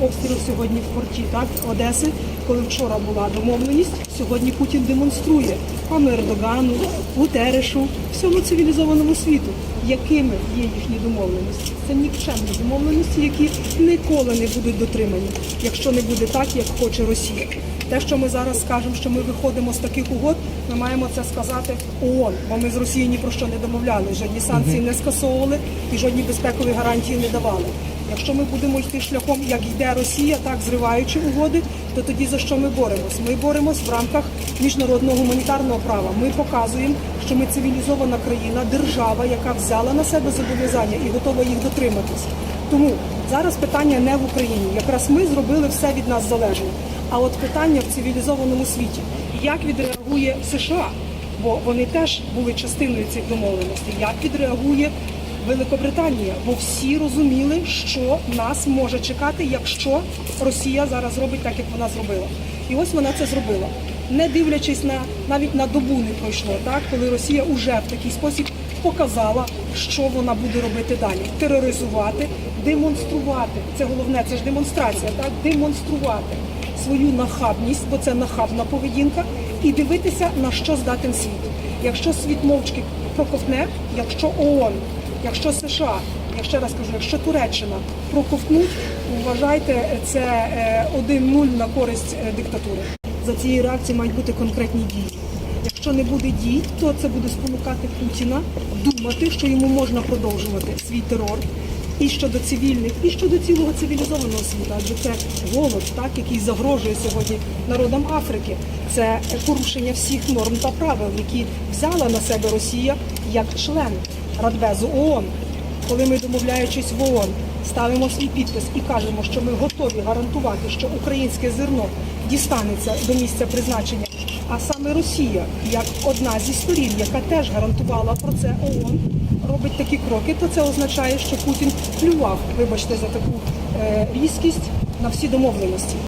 обстріл сьогодні в порті так Одеси, коли вчора була домовленість. Сьогодні Путін демонструє пану Ердогану, Гутерешу, всьому цивілізованому світу, якими є їхні домовленості. Це нікчемні домовленості, які ніколи не будуть дотримані, якщо не буде так, як хоче Росія. Те, що ми зараз скажемо, що ми виходимо з таких угод, ми маємо це сказати ООН, бо ми з Росією ні про що не домовляли, жодні санкції не скасовували і жодні безпекові гарантії не давали. Якщо ми будемо йти шляхом, як йде Росія, так зриваючи угоди, то тоді за що ми боремось? Ми боремось в рамках міжнародного гуманітарного права. Ми показуємо, що ми цивілізована країна, держава, яка взяла на себе зобов'язання і готова їх дотриматись. Тому зараз питання не в Україні. Якраз ми зробили все від нас залежне. А от питання в цивілізованому світі, як відреагує США, бо вони теж були частиною цих домовленостей, як відреагує Великобританія, бо всі розуміли, що нас може чекати, якщо Росія зараз зробить так, як вона зробила. І ось вона це зробила, не дивлячись на навіть на добу не пройшло, так коли Росія вже в такий спосіб показала, що вона буде робити далі: тероризувати, демонструвати. Це головне, це ж демонстрація, так демонструвати свою нахабність, бо це нахабна поведінка, і дивитися на що здатен світ. Якщо світ мовчки проковтне, якщо ООН, якщо США, я ще раз кажу, якщо Туреччина проковтнуть, вважайте це е, 1-0 на користь е, диктатури. За цією реакцією мають бути конкретні дії. Якщо не буде дій, то це буде спонукати Путіна думати, що йому можна продовжувати свій терор і щодо цивільних, і щодо цілого цивілізованого світу. Адже це голод, так який загрожує сьогодні народам Африки. Це порушення всіх норм та правил, які взяла на себе Росія як член Радбезу ООН. Коли ми домовляючись в ООН, ставимо свій підпис і кажемо, що ми готові гарантувати, що українське зерно дістанеться до місця призначення. А саме Росія, як одна зі сторін, яка теж гарантувала про це ООН, робить такі кроки, то це означає, що Путін плював, вибачте за таку е, різкість на всі домовленості.